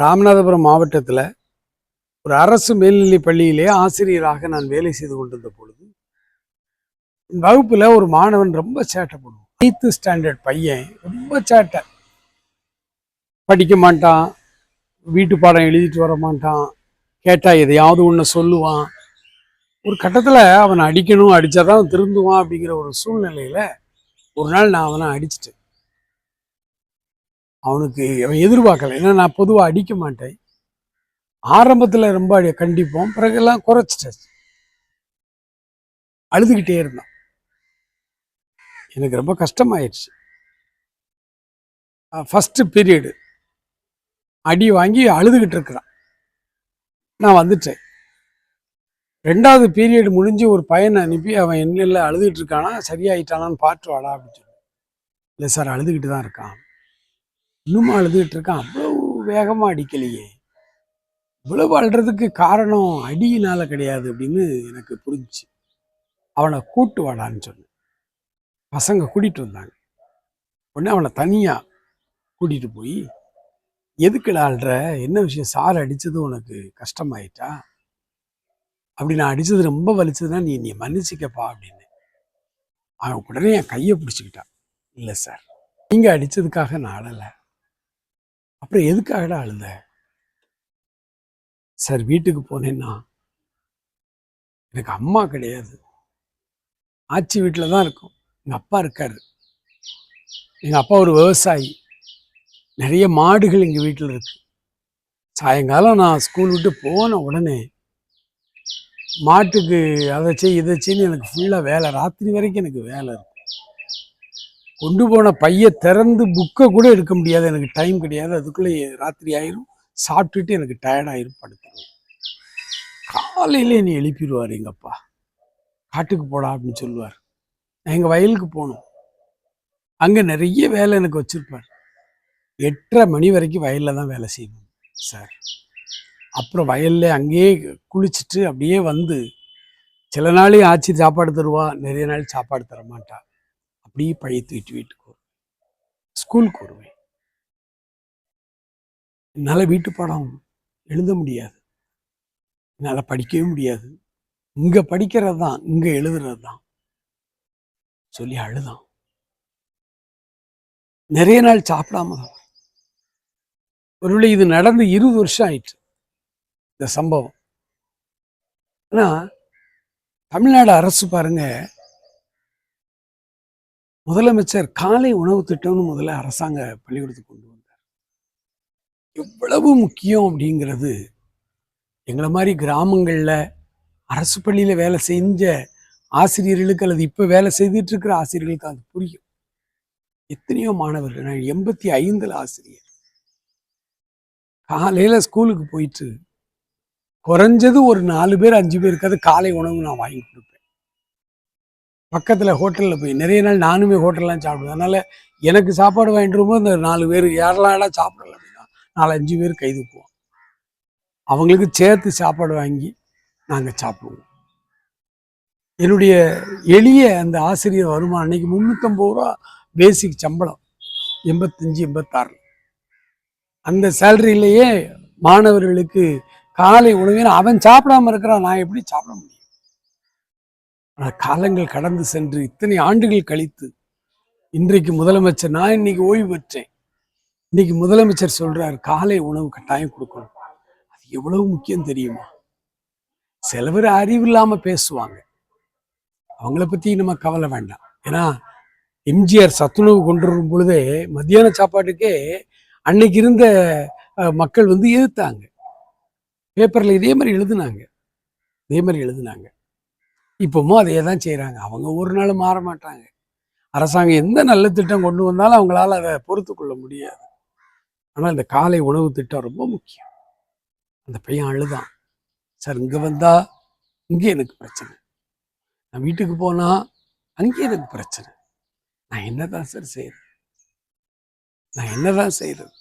ராமநாதபுரம் மாவட்டத்தில் ஒரு அரசு மேல்நிலைப் பள்ளியிலே ஆசிரியராக நான் வேலை செய்து கொண்டிருந்த பொழுது என் ஒரு மாணவன் ரொம்ப சேட்டை பண்ணுவான். எயித்து ஸ்டாண்டர்ட் பையன் ரொம்ப சேட்டை. படிக்க மாட்டான் வீட்டு பாடம் எழுதிட்டு வர மாட்டான் கேட்டால் எதையாவது ஒன்று சொல்லுவான். ஒரு கட்டத்தில் அவனை அடிக்கணும் அடிச்சாதான் திருந்துவான் அப்படிங்கிற ஒரு சூழ்நிலையில ஒரு நாள் நான் அவனை அடிச்சிட்டேன். அவனுக்கு அவன் எதிர்பார்க்கல. ஏன்னா நான் பொதுவாக அடிக்க மாட்டேன். ஆரம்பத்தில் ரொம்ப அடி- பிறகு எல்லாம் குறைச்சிட்டாச்சு அழுதுகிட்டே இருந்தான் எனக்கு ரொம்ப கஷ்டமாயிடுச்சு. ஃபஸ்ட்டு பீரியடு அடி வாங்கி அழுதுகிட்டு இருக்கிறான். நான் வந்துட்டேன். ரெண்டாவது பீரியட் முடிஞ்சு ஒரு பையனை அனுப்பி அவன் என்ன அழுதுகிட்டு இருக்கானா சரியாயிட்டானான்னு பாட்டு வாடா அப்படின்னு சொல்லி. இல்லை சார் அழுதுகிட்டு தான் இருக்கான். இன்னும் அழுதுகிட்டு இருக்கான் அவ்வளவு வேகமாக அடிக்கலையே. இவ்வளவு அழுறதுக்கு காரணம் அடியினால கிடையாது அப்படின்னு எனக்கு புரிஞ்சுச்சு. அவனை கூட்டு வாடான்னு சொன்னேன். பசங்க கூட்டிகிட்டு வந்தாங்க. உடனே அவனை தனியாக கூட்டிகிட்டு போய் எதுக்குடா அழுற? என்ன விஷயம்? சார் அடித்தது உனக்கு கஷ்டமாயிட்டா? அப்படி நான் அடித்தது ரொம்ப வலிச்சதுன்னா நீ நீ மன்னிச்சிக்கப்பா அப்படின்னு. அவன் உடனே என் கையை பிடிச்சிக்கிட்டான். இல்லை சார் நீங்கள் அடித்ததுக்காக நான் அழலை. அப்புறம் எதுக்காகடா அழுத? சார் வீட்டுக்கு போனேன்னா எனக்கு அம்மா கிடையாது. ஆச்சி வீட்டில் தான் இருக்கும். எங்கள் அப்பா இருக்காரு. எங்கள் அப்பா ஒரு விவசாயி. நிறைய மாடுகள் எங்கள் வீட்டில் இருக்கு. சாயங்காலம் நான் ஸ்கூல் விட்டு போன உடனே மாட்டுக்கு அதை செய் இதை செய்யு எனக்கு ஃபுல்லாக வேலை. ராத்திரி வரைக்கும் எனக்கு வேலை இருக்கும் கொண்டு போன பையை திறந்து புக்கை கூட எடுக்க முடியாது. எனக்கு டைம் கிடையாது. அதுக்குள்ளே ராத்திரி ஆயிரும். சாப்பிட்டுட்டு எனக்கு டயர்ட் ஆயிரும். படுத்துருவேன். காலையில என்னை எழுப்பிடுவார் எங்கள் அப்பா காட்டுக்கு போடா அப்படின்னு சொல்லுவார். நான் எங்கள் வயலுக்கு போகணும் அங்கே நிறைய வேலை எனக்கு வச்சுருப்பார். எட்டரை மணி வரைக்கும் வயலில் தான் வேலை செய்யணும் சார். அப்புறம் வயல்ல அங்கேயே குளிச்சுட்டு அப்படியே வந்து சில நாளையும் ஆச்சு சாப்பாடு தருவா நிறைய நாள் சாப்பாடு தர மாட்டா அப்படியே பழைய தூக்கிட்டு வீட்டுக்கு வருவேன். ஸ்கூலுக்கு வருவேன். என்னால் வீட்டு பாடம் எழுத முடியாது. என்னால் படிக்கவே முடியாது. இங்கே படிக்கிறது தான் இங்கே எழுதுறது தான். சொல்லி அழுதான். நிறைய நாள் சாப்பிடாம தான் ஒருவேளை இது நடந்து இருபது வருஷம் ஆயிட்டு இந்த சம்பவம். ஆனா தமிழ்நாடு அரசு பாருங்க முதலமைச்சர் காலை உணவு திட்டம்னு முதல்ல அரசாங்க பள்ளிக்கூடத்துக்கு கொண்டு வந்தார். எவ்வளவு முக்கியம் அப்படிங்கிறது எங்களை மாதிரி கிராமங்கள்ல அரசு பள்ளியில வேலை செஞ்ச ஆசிரியர்களுக்கு அல்லது இப்ப வேலை செய்துட்டு இருக்கிற ஆசிரியர்களுக்கு அது புரியும். எத்தனையோ மாணவர்கள் நான் எண்பத்தி ஐந்துல ஆசிரியர். காலையில ஸ்கூலுக்கு போயிட்டு குறைஞ்சது ஒரு நாலு பேர் அஞ்சு பேருக்காவது காலை உணவு நான் வாங்கி கொடுப்பேன். பக்கத்தில் ஹோட்டலில் போய் நிறைய நாள் நானுமே ஹோட்டல்லாம் சாப்பிடுவேன் அதனால் எனக்கு சாப்பாடு வாங்கிட்டு வரும்போது இந்த நாலு பேர் யாரெல்லாம் சாப்பிடல அப்படின்னா நாலு அஞ்சு பேர் கை தூக்குவோம். அவங்களுக்கு சேர்த்து சாப்பாடு வாங்கி நாங்கள் சாப்பிடுவோம். என்னுடைய எளிய அந்த ஆசிரியர் வருமானம் அன்னைக்கு முந்நூற்றம்பது ரூபா பேசிக் சம்பளம் எண்பத்தஞ்சு எண்பத்தாறு அந்த சேலரியிலேயே மாணவர்களுக்கு காலை உணவின அவன் சாப்பிடாம இருக்கிறான் நான் எப்படி சாப்பிட முடியும்? ஆனால் காலங்கள் கடந்து சென்று இத்தனை ஆண்டுகள் கழித்து இன்றைக்கு முதலமைச்சர் நான் இன்னைக்கு ஓய்வு பெற்றேன். இன்னைக்கு முதலமைச்சர் சொல்றார் காலை உணவு கட்டாயம் கொடுக்கணும். அது எவ்வளவு முக்கியம் தெரியுமா? சில பேர் அறிவு இல்லாம பேசுவாங்க. அவங்கள பத்தி நம்ம கவலை வேண்டாம். ஏன்னா எம்ஜிஆர் சத்துணவு கொண்டு வரும் பொழுதே மத்தியான சாப்பாட்டுக்கே அன்னைக்கு இருந்த மக்கள் வந்து எதிர்த்தாங்க. பேப்பர்ல இதே மாதிரி எழுதுனாங்க. இதே மாதிரி எழுதுனாங்க. இப்பவும் அதையே தான் செய்கிறாங்க அவங்க ஒரு நாள் மாற மாட்டாங்க. அரசாங்கம் எந்த நல்ல திட்டம் கொண்டு வந்தாலும் அவங்களால அதை பொறுத்து கொள்ள முடியாது. ஆனால் இந்த காலை உணவு திட்டம் ரொம்ப முக்கியம். அந்த பையன் அழுதான். சார் இங்கே வந்தால் இங்கே எனக்கு பிரச்சனை. நான் வீட்டுக்கு போனால் அங்கே எனக்கு பிரச்சனை. நான் என்ன தான் சார் செய்யறது நான் என்ன தான் செய்யறது